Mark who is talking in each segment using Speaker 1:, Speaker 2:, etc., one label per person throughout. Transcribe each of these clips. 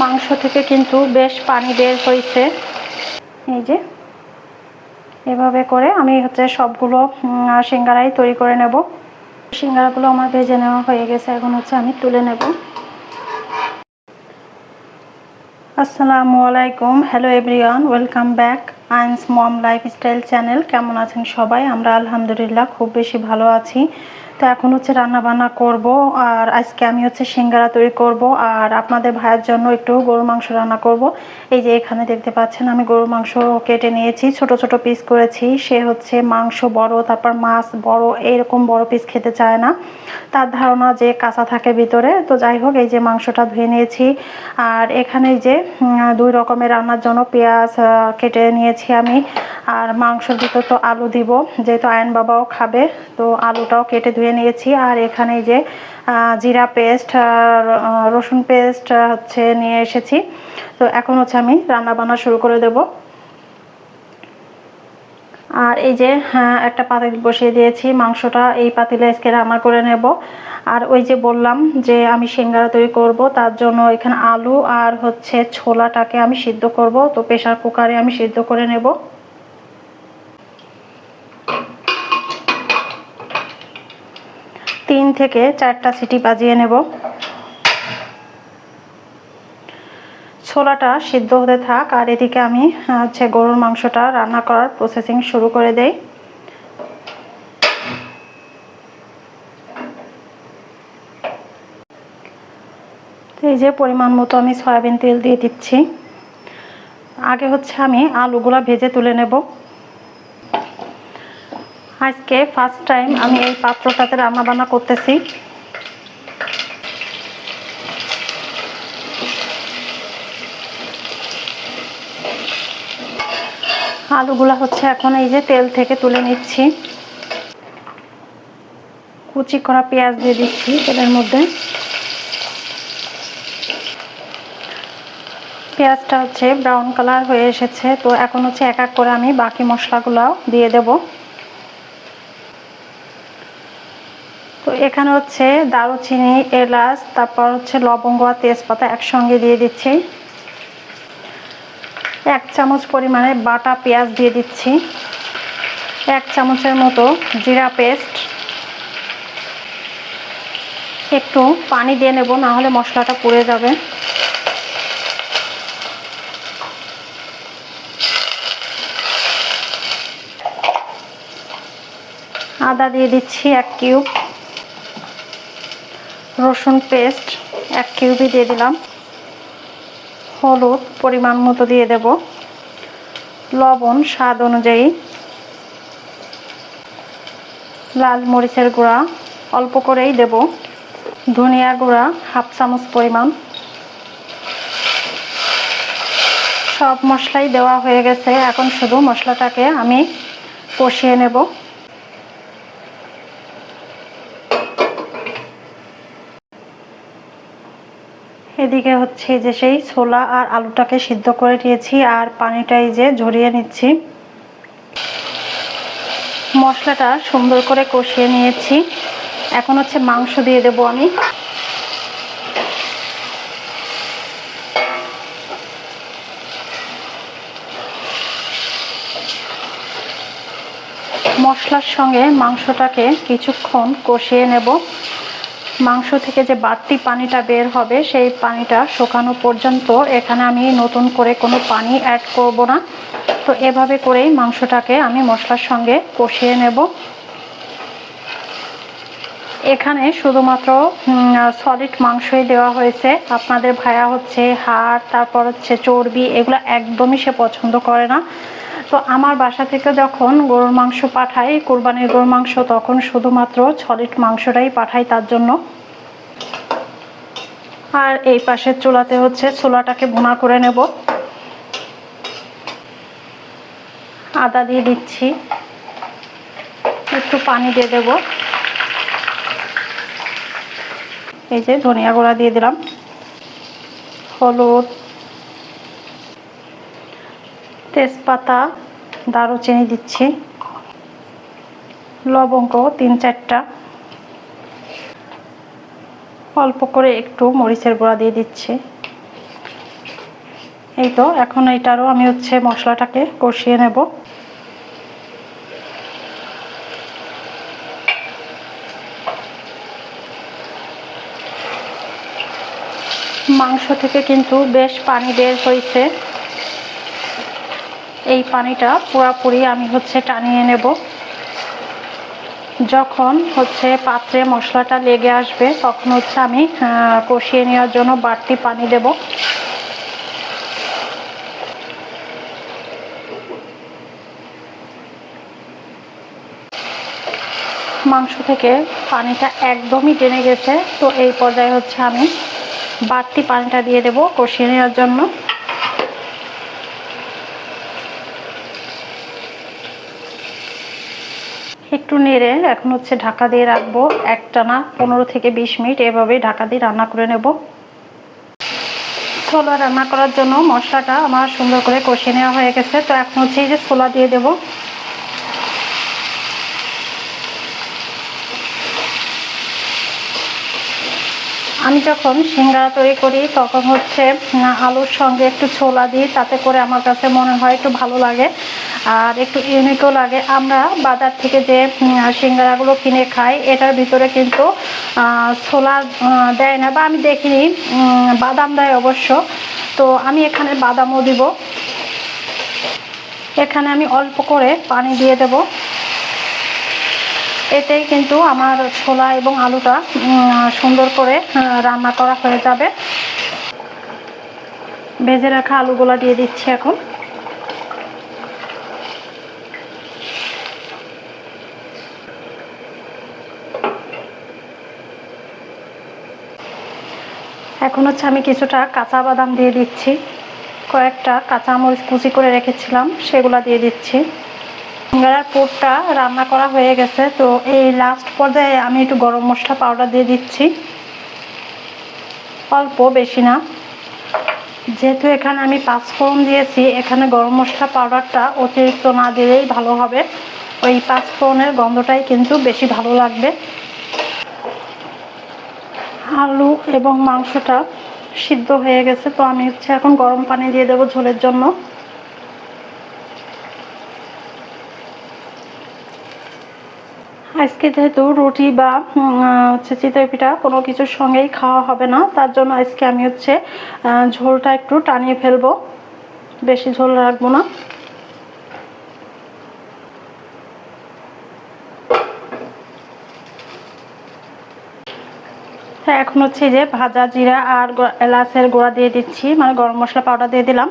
Speaker 1: মাংস থেকে কিন্তু বেশ পানি বের হয়েছে। এই যে, এভাবে করে আমি হচ্ছে সবগুলো সিঙ্গারাই তৈরি করে নেব। সিঙ্গারাগুলো আমার ভেজে নেওয়া হয়ে গেছে, এখন হচ্ছে আমি তুলে নেব। আসসালামু আলাইকুম, হ্যালো এভরিওয়ান, ওয়েলকাম ব্যাক, আইন্স মম লাইফস্টাইল চ্যানেল। কেমন আছেন সবাই? আমরা আলহামদুলিল্লাহ খুব বেশি ভালো আছি। তো এখন হচ্ছে রান্না বান্না করব, আর আজকে আমি হচ্ছে সিঙ্গারা তৈরি করব, আর আপনাদের ভাইয়ের জন্য একটু গরুর মাংস রান্না করব। এই যে এখানে দেখতে পাচ্ছেন, আমি গরুর মাংস কেটে নিয়েছি, ছোট ছোট পিস করেছি। সে হচ্ছে মাংস বড়, তারপর মাছ বড় এইরকম বড় পিস খেতে চায় না। তার ধারণা যে কাঁচা থাকে ভিতরে, তো যাই হোক, এই যে মাংসটা ধুয়ে নিয়েছি। আর এখানে যে দুই রকমের রান্নার জন্য পেঁয়াজ কেটে নিয়েছি আমি। আর মাংসের ভিতর তো আলু দিব, যেহেতু আয়ন বাবাও খাবে, তো আলুটাও কেটে ধুয়ে নিয়েছি। আর এখানে যে জিরা পেস্ট রসুন পেস্ট হচ্ছে নিয়ে এসেছি। তো এখন হচ্ছে আমি রান্না বান্না শুরু করে দেব। আর এই যে হ্যাঁ, একটা পাতিল বসিয়ে দিয়েছি। মাংসটা এই পাতিলে আজকে রান্না করে নেব। আর ওই যে বললাম যে আমি সিঙ্গারা তৈরি করব। তার জন্য এখানে আলু আর হচ্ছে ছোলাটাকে আমি সিদ্ধ করব। তো প্রেশার কুকারে আমি সিদ্ধ করে নেব। থেকে চারটা সিটি বাজিয়ে নেব। ছোলাটা সিদ্ধ হতে থাক, আর এদিকে আমি হচ্ছে গরুর মাংসটা রান্না করার প্রসেসিং শুরু করে দেই। এই যে পরিমাণ মতো আমি সয়াবিন তেল দিয়ে দিচ্ছি। আগে হচ্ছে আমি আলুগুলা ভেজে তুলে নেব। আজকে ফার্স্ট টাইম আমি এই পাত্রটাতে রান্না বান্না করতেছি। আলুগুলা হচ্ছে এখন এই যে তেল থেকে তুলে নিচ্ছি। কুচি করা পেঁয়াজ দিয়ে দিচ্ছি তেলের মধ্যে। পেঁয়াজটা হচ্ছে ব্রাউন কালার হয়ে এসেছে, তো এখন হচ্ছে এক এক করে আমি বাকি মশলাগুলো দিয়ে দেব। তো এখানে হচ্ছে দারুচিনি, এলাচ, তারপর হচ্ছে লবঙ্গ আর তেজপাতা একসঙ্গে দিয়ে দিচ্ছি। এক চামচ পরিমাণে বাটা পেঁয়াজ দিয়ে দিচ্ছি। এক চামচের মতো জিরা পেস্ট। একটু পানি দিয়ে নেব, না হলে মশলাটা পুড়ে যাবে। আদা দিয়ে দিচ্ছি এক কিউব। রসুন পেস্ট এক কিউবই দিয়ে দিলাম। হলুদ পরিমাণ মতো দিয়ে দেব। লবণ স্বাদ অনুযায়ী। লাল মরিচের গুঁড়া অল্প করেই দেব। ধনিয়া গুঁড়া হাফ চামচ পরিমাণ। সব মশলাই দেওয়া হয়ে গেছে। এখন শুধু মশলাটাকে আমি কষিয়ে নেব। এদিকে হচ্ছে যে সেই ছোলা আর আলুটাকে সিদ্ধ করে নিয়েছি আর পানিটা এই যে ঝরিয়ে নিচ্ছি। মশলাটা সুন্দর করে কষিয়ে নিয়েছি। এখন হচ্ছে মাংস দিয়ে দেব আমি। মশলার সঙ্গে মাংসটাকে কিছুক্ষণ কষিয়ে নেব। মাংস থেকে যে বাড়তি পানিটা বের হবে, সেই পানিটা শুকানো পর্যন্ত এখানে আমি নতুন করে কোনো পানি অ্যাড করব না। তো এভাবে করেই মাংসটাকে আমি মশলার সঙ্গে কষিয়ে নেব। এখানে শুধুমাত্র সলিড মাংসই দেওয়া হয়েছে। আপনাদের ভায়া হচ্ছে হাড়, তারপর হচ্ছে চর্বি, এগুলো একদমই সে পছন্দ করে না। তো আমার বাসা থেকে যখন গরুর মাংস পাঠাই, কোরবানির গরুর মাংস, তখন শুধুমাত্র সলিড মাংসটাই পাঠাই তার জন্য। আর এই পাশের চুলাতে হচ্ছে ছোলাটাকে ভুনা করে নেব। আদা দিয়ে দিচ্ছি। একটু পানি দিয়ে দেব। এই যে ধনিয়া গুঁড়া দিয়ে দিলাম। হলুদ, তেজপাতা, দারুচিনি দিচ্ছি। লবঙ্গ তিন চারটা। অল্প করে একটু মরিচের গুঁড়া দিয়ে দিচ্ছি। এই তো, এখন এইটারও আমি হচ্ছে মশলাটাকে কষিয়ে নেব। মাংস থেকে কিন্তু বেশ পানি বের হয়েছে। এই পানিটা পুরাপুরি আমি হচ্ছে টানিয়ে নেব। যখন হচ্ছে পাত্রে মশলাটা লেগে আসবে, তখন হচ্ছে আমি কষিয়ে নেওয়ার জন্য বাড়তি পানি দেব। মাংস থেকে পানিটা একদমই টেনে গেছে, তো এই পর্যায়ে হচ্ছে আমি বাড়তি পানিটা দিয়ে দেব কষিয়ে নেওয়ার জন্য। একটু নেড়ে এখন হচ্ছে ঢাকা দিয়ে রাখব একটানা, পনেরো থেকে বিশ মিনিট এভাবেই ঢাকা দিয়ে রান্না করে নেব। ছোলা রান্না করার জন্য মশলাটা আমার সুন্দর করে কষিয়ে নেওয়া হয়ে গেছে, তো এখন হচ্ছে এই যে ছোলা দিয়ে দেবো। আমি যখন সিঙ্গারা তৈরি করি তখন হচ্ছে আলুর সঙ্গে একটু ছোলা দিই, তাতে করে আমার কাছে মনে হয় একটু ভালো লাগে। আর একটু ইউনিকও লাগে। আমরা বাজার থেকে যে সিঙ্গারাগুলো কিনে খাই, এটার ভিতরে কিন্তু ছোলা দেয় না বা আমি দেখিনি বাদাম দেয় অবশ্য। তো আমি এখানে বাদামও দিব। এখানে আমি অল্প করে পানি দিয়ে দেব। এতেই কিন্তু আমার ছোলা এবং আলুটা সুন্দর করে রান্না করা হয়ে যাবে। ভেজে রাখা আলুগুলা দিয়ে দিচ্ছি এখন। এখন হচ্ছে আমি কিছুটা কাঁচা বাদাম দিয়ে দিচ্ছি। কয়েকটা কাঁচা মরিচ কুচি করে রেখেছিলাম, সেগুলা দিয়ে দিচ্ছি। সিঙ্গারার পুরটা রান্না করা হয়ে গেছে, তো এই লাস্ট পর্যায়ে আমি একটু গরম মশলা পাউডার দিয়ে দিচ্ছি। অল্প, বেশি না। যেহেতু এখানে আমি পাঁচ পাঁচফোড়ন দিয়েছি, এখানে গরম মশলা পাউডারটা অতিরিক্ত না দিলেই ভালো হবে। ওই পাঁচ পাঁচফোড়নের গন্ধটাই কিন্তু বেশি ভালো লাগবে। আলু এবং মাংসটা সিদ্ধ হয়ে গেছে। তো আমি হচ্ছে এখন গরম পানি দিয়ে দেবো ঝোলের জন্য। আজকে যেহেতু রুটি বা হচ্ছে চিতই পিঠা কোনো কিছুর সঙ্গেই খাওয়া হবে না, তার জন্য আজকে আমি হচ্ছে ঝোলটা একটু টানিয়ে ফেলব। বেশি ঝোল রাখব না। এখন হচ্ছে যে ভাজা জিরা আর এলাচের গোড়া দিয়ে দিচ্ছি। মানে গরম মশলা পাউডার দিয়ে দিলাম।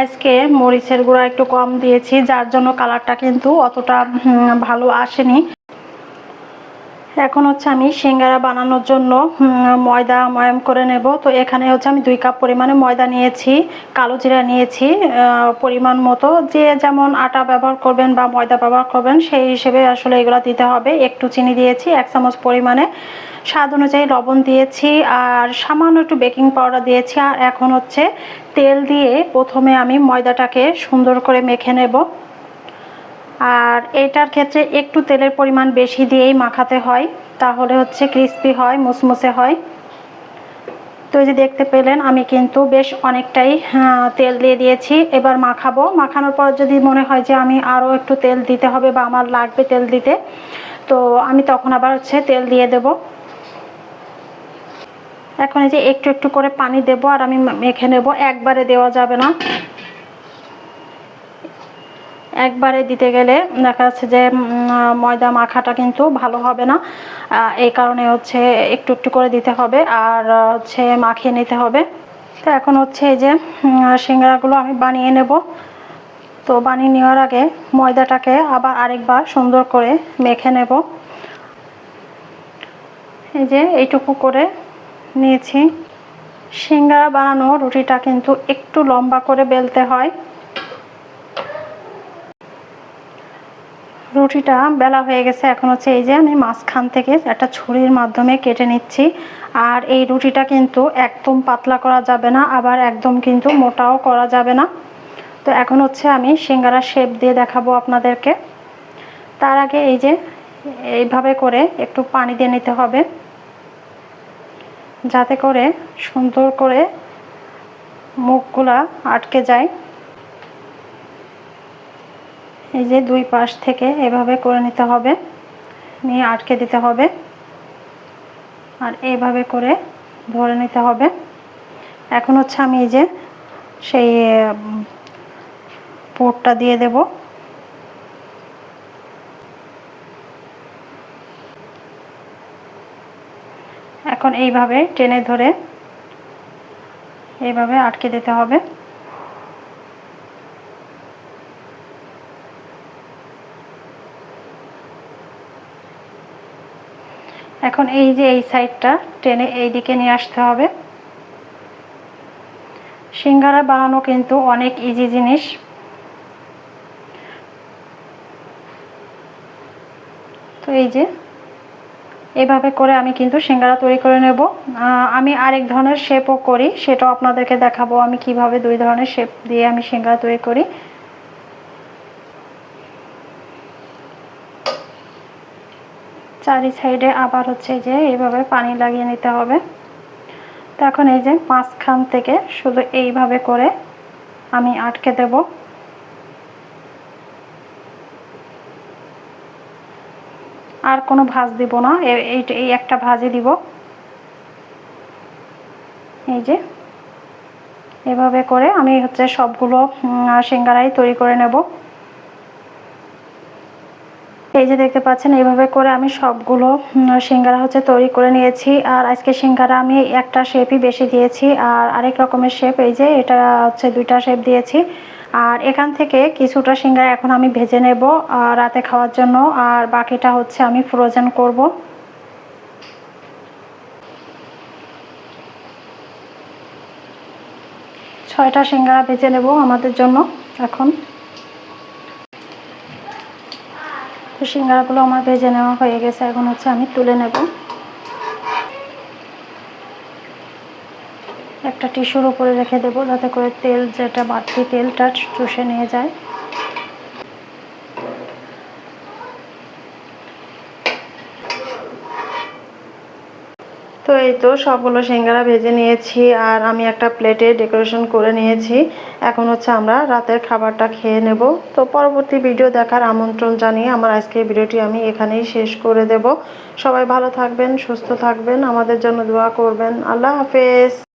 Speaker 1: আজকে মরিচের গুঁড়া একটু কম দিয়েছি, যার জন্য কালারটা কিন্তু অতটা ভালো আসেনি। এখন হচ্ছে আমি সিঙ্গারা বানানোর জন্য ময়দা ময়াম করে নেব। তো এখানে হচ্ছে আমি দুই কাপ পরিমাণে ময়দা নিয়েছি, কালো জিরা নিয়েছি পরিমাণ মতো। যে যেমন আটা ব্যবহার করবেন বা ময়দা ব্যবহার করবেন, সেই হিসেবে আসলে এগুলো দিতে হবে। একটু চিনি দিয়েছি, এক চামচ পরিমাণে। স্বাদ অনুযায়ী লবণ দিয়েছি, আর সামান্য একটু বেকিং পাউডার দিয়েছি। আর এখন হচ্ছে তেল দিয়ে প্রথমে আমি ময়দাটাকে সুন্দর করে মেখে নেব। আর এটার ক্ষেত্রে একটু তেলের পরিমাণ বেশি দিয়েই মাখাতে হয়। তাহলে হচ্ছে ক্রিস্পি হয়, মুসমুসে হয়। তো যে দেখতে পেলেন, আমি কিন্তু বেশ অনেকটাই তেল দিয়ে দিয়েছি। এবার মাখাবো। মাখানোর পর যদি মনে হয় যে আমি আরও একটু তেল দিতে হবে বা আমার লাগবে তেল দিতে, তো আমি তখন আবার হচ্ছে তেল দিয়ে দেব। এখন এই যে একটু একটু করে পানি দেব আর আমি মেখে নেব। একবারে দেওয়া যাবে না। একবারে দিতে গেলে দেখা যাচ্ছে যে ময়দা মাখাটা কিন্তু ভালো হবে না। এই কারণে হচ্ছে একটু একটু করে দিতে হবে আর হচ্ছে মাখিয়ে নিতে হবে। তো এখন হচ্ছে এই যে সিঙ্গারাগুলো আমি বানিয়ে নেব। তো বানিয়ে নেওয়ার আগে ময়দাটাকে আবার আরেকবার সুন্দর করে মেখে নেব। এই যে এইটুকু করে নিয়েছি। সিঙ্গারা বানানো রুটিটা কিন্তু একটু লম্বা করে বেলতে হয়। রুটিটা বেলা হয়ে গেছে। এখন হচ্ছে এই যে আমি মাঝখান থেকে একটা ছুরির মাধ্যমে কেটে নিচ্ছি। আর এই রুটিটা কিন্তু একদম পাতলা করা যাবে না, আবার একদম কিন্তু মোটাও করা যাবে না। তো এখন হচ্ছে আমি সিঙ্গারা শেপ দিয়ে দেখাবো আপনাদেরকে। তার আগে এই যে এইভাবে করে একটু পানি দিয়ে নিতে হবে। যাতে করে সুন্দর করে মুখগুলা আটকে যায়। এই যে দুই পাশ থেকে এভাবে করে নিতে হবে। নিয়ে আটকে দিতে হবে। আর এইভাবে করে ধরে নিতে হবে। এখন হচ্ছে আমি এই যে সেই পোটটা দিয়ে দেব। এখন এইভাবে টেনে ধরে এইভাবে আটকে দিতে হবে। এখন এই যে এই সাইডটা টেনে এই দিকে নিয়ে আসতে হবে। সিঙ্গারা বানানো কিন্তু অনেক ইজি জিনিস। তো এই যে, এভাবে করে আমি কিন্তু সিঙ্গারা তৈরি করে নেব। আমি আরেক ধরনের শেপও করি, সেটাও আপনাদেরকে দেখাবো আমি কীভাবে দুই ধরনের শেপ দিয়ে আমি সিঙ্গারা তৈরি করি। চারি সাইডে আবার হচ্ছে যে এইভাবে পানি লাগিয়ে নিতে হবে। তো এখন এই যে মাঝখান থেকে শুধু এইভাবে করে আমি আটকে দেব। আর কোনো ভাজ দিব না এই একটা ভাজি দিব। এই যে এভাবে করে আমি হচ্ছে সবগুলো সিঙ্গারাই তৈরি করে নেব। এই যে দেখতে পাচ্ছেন, এইভাবে করে আমি সবগুলো সিঙ্গারা হচ্ছে তৈরি করে নিয়েছি। আর আজকে সিঙ্গারা আমি একটা শেপই বেশি দিয়েছি, আর আরেক রকমের শেপ এই যে এটা হচ্ছে দুইটা শেপ দিয়েছি। আর এখান থেকে কিছুটা সিঙ্গারা এখন আমি ভেজে নেব রাতে খাওয়ার জন্য। আর বাকিটা হচ্ছে আমি ফ্রোজেন করব। ছয়টা সিঙ্গারা ভেজে নেব আমাদের জন্য এখন। তো সিঙ্গারাগুলো আমার ভেজে নেওয়া হয়ে গেছে, এখন হচ্ছে আমি তুলে নেব। একটা টিস্যুর উপরে রেখে দেবো, যাতে করে তেল, যেটা বাড়তি তেলটা চুষে নিয়ে যায়। তো এই তো সবগুলো সিঙ্গারা ভেজে নিয়েছি আর আমি একটা প্লেটে ডেকোরেশন করে নিয়েছি। এখন হচ্ছে আমরা রাতের খাবারটা খেয়ে নেব। তো পরবর্তী ভিডিও দেখার আমন্ত্রণ জানিয়ে আমার আজকের ভিডিওটি আমি এখানেই শেষ করে দেব। সবাই ভালো থাকবেন, সুস্থ থাকবেন, আমাদের জন্য দোয়া করবেন। আল্লাহ হাফেজ।